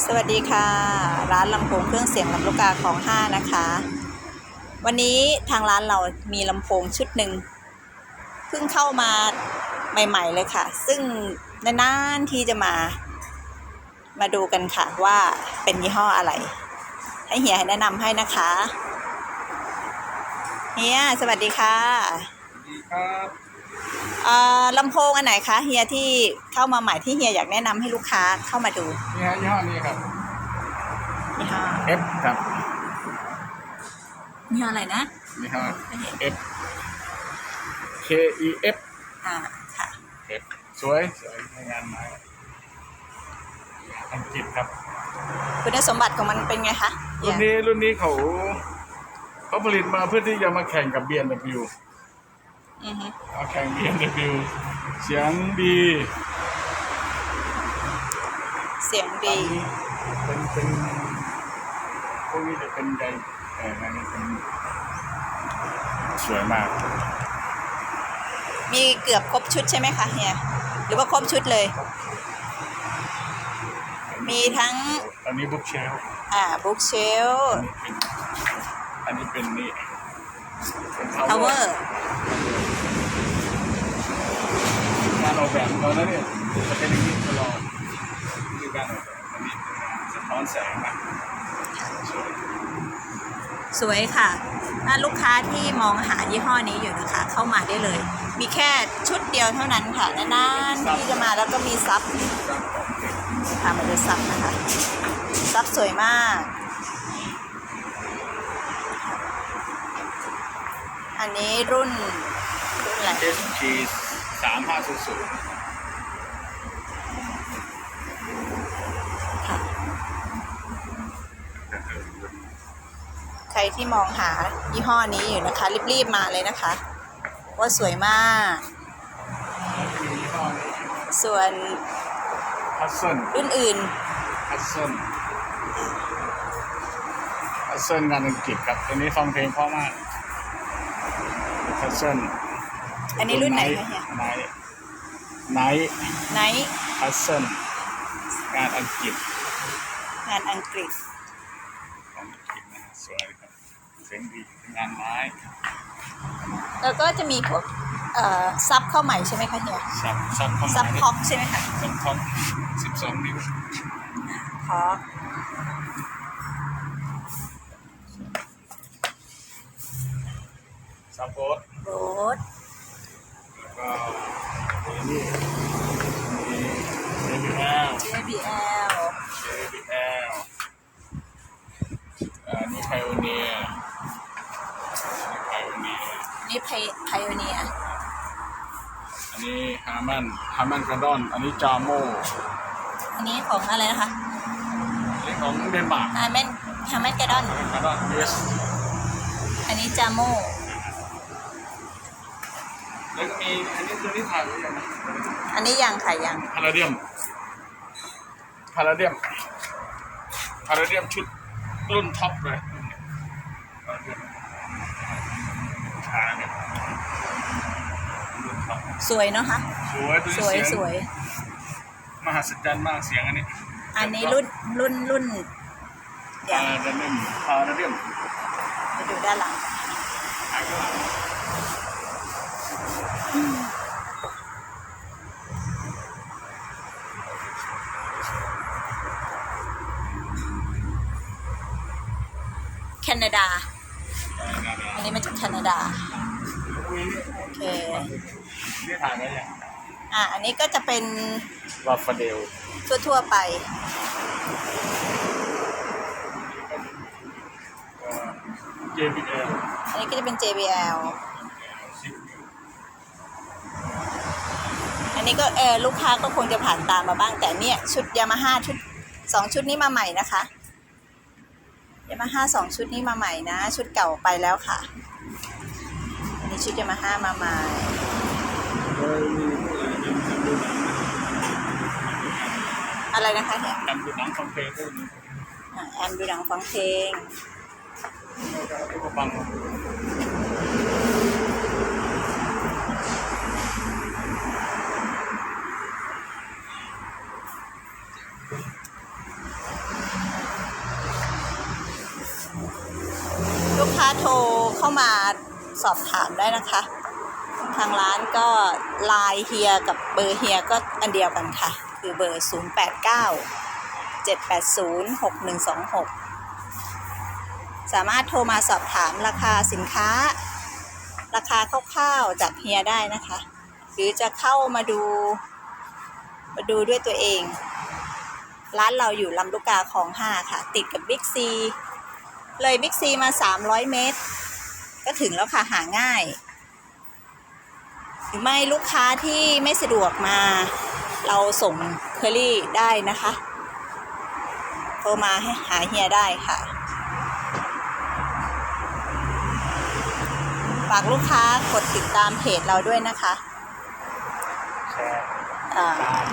สวัสดีค่ะ ร้านลำโพงเครื่องเสียงลำลูกกาของห้านะคะ วันนี้ทางร้านเรามีลำโพงชุดหนึ่งเพิ่งเข้ามาใหม่ ๆ เลยค่ะ ซึ่งนานๆที่จะมา มาดูกันค่ะว่าเป็นยี่ห้ออะไร ให้เฮียแนะนำให้นะคะเฮียสวัสดีค่ะดีครับ ลำโพงอันไหนคะเฮียที่เข้ามาใหม่ที่เฮียอยากแนะนำให้ลูกค้าเข้ามาดูนี่ฮะยี่ห้อนี้ครับ ยี่ห้อ F ครับยี่ห้ออะไรนะ ยี่ห้อ F K E F อ่าค่ะ F สวยสวยในงานไม้อังกฤษครับ คุณสมบัติของมันเป็นไงคะรุ่นนี้รุ่นนี้เขาเขาผลิตมาเพื่อที่จะมาแข่งกับ BMW อือฮึ เอาแข่ง BMW เสียงดีเสียงดีเป็นเป็นพวกนี้จะเป็นใยเออนั่นเป็นสวยมาก มีเกือบครบชุดใช่ไหมคะเฮียหรือว่าครบชุดเลย มีทั้ง อันนี้บุ๊กเชลอ่าบุ๊กเชล อันนี้เป็นนี่เป็น ทาวเวอร์งานออกแบบของเราแล้วเนี่ยจะเป็นอย่างนี้ตลอดคือการออกแบบอันนี้สะท้อนแสงนะสวยสวยค่ะ ถ้าลูกค้าที่มองหายี่ห้อนี้อยู่นะคะ เข้ามาได้เลย มีแค่ชุดเดียวเท่านั้นค่ะนานๆที่จะมาแล้วก็มีซับครับของเด็กพามาดูซับนะคะ ซับสวยมาก อันนี้รุ่นรุ่นอะไรเอสจีสามห้าศูนย์ศูนย์ค่ะ ใครที่มองหายี่ห้อนี้อยู่นะคะ รีบๆมาเลยนะคะ ว่าสวยมากมียี่ห้อนี้ส่วนฮัสเซิลรุ่นอื่น ฮัสเซิลฮัสเซิลงานอังกฤษครับตัวนี้ฟังเพลงเพราะมาก ฮัสเซิลอันนี้รุ่นไหนคะเนี่ยไนท์ไนท์ไนท์ฮัสเซิลงานอังกฤษ งานอังกฤษของอังกฤษนะสวยครับเสียงดีงานไม้แล้วก็จะมีพวกเอ่อซับเข้าใหม่ใช่ไหมคะเนี่ยซับซับเข้ามาซับพ็อกใช่ไหมคะซับท็อปสิบสองนิ้วพ็อ กซับโบสโรดแล้วก็นี่มี JBL JBL JBL อันนี้ไพโอเนียไพโอเนียนี่ไพไพโอเนียอันนี้ฮามันฮามันกระดอน อันนี้จาโมอันนี้ของอะไรนะคะอันนี้ของเดนมาร์กฮาแมนฮาแมนกระดอนกระดอน US อันนี้จาโม แล้วก็มีอันนี้ตัวนี้ถ่ายไว้ยังนะอันนี้ยังค่ะยังพาราเดียมพาราเดียมพาราเดียมชุดรุ่นท็อปเลยพาราเดียมขาเนี่ยรุ่นท็อปสวยเนาะคะสวยตัวสนี้วยเสียงสวย มหัศจรรย์มากเสียงอันนี้อันนี้รุ่นรุ่นรุ่นเดี๋ยพาวราเดียมพาราเดียมจะดูด้านหลังถ่ายข้างหลัง แค นาดา อันนี้มาจากแคนาดาคุยนี่โอเค นี่ถ่ายไว้ยังอะ อันนี้ก็จะเป็นวาฟาเดลทั่ว ๆ ไป JBL อันนี้ก็จะเป็น JBL อันนี้ก็เออลูกค้าก็คงจะผ่านตามมาบ้างแต่เนี่ย ชุดยามาฮ่าชุดสองชุดนี้มาใหม่นะคะ ยามาฮ่าสองชุดนี้มาใหม่นะ ชุดเก่าไปแล้วค่ะอันนี้ชุดยามาฮ่ามาใหม่อะไรนะคะเนี่ยกันดูหนังฟังเพลงด้วยอะแอมดูหนังฟังเพลง ค้าโทรเข้ามาสอบถามได้นะคะ ทางร้านก็ไลน์เฮียกับเบอร์เฮียก็อันเดียวกันค่ะ คือเบอร์ 0 8 9 7 8 0 6 1 2 6 สามารถโทรมาสอบถามราคาสินค้า ราคาคร่าวๆจากเฮียได้นะคะ หรือจะเข้ามาดู มาดูด้วยตัวเอง ร้านเราอยู่ลำลูกกาของ 5 ค่ะ ติดกับบิ๊กซี เลยบิ๊กซีมา 300 เมตร ก็ถึงแล้วค่ะหาง่าย หรือไม่ลูกค้าที่ไม่สะดวกมา เราส่งเคอรี่ได้นะคะโทรมาให้หาเฮียได้ค่ะ ฝากลูกค้ากดติดตามเพจเราด้วยนะคะ แชร์อ่าตาม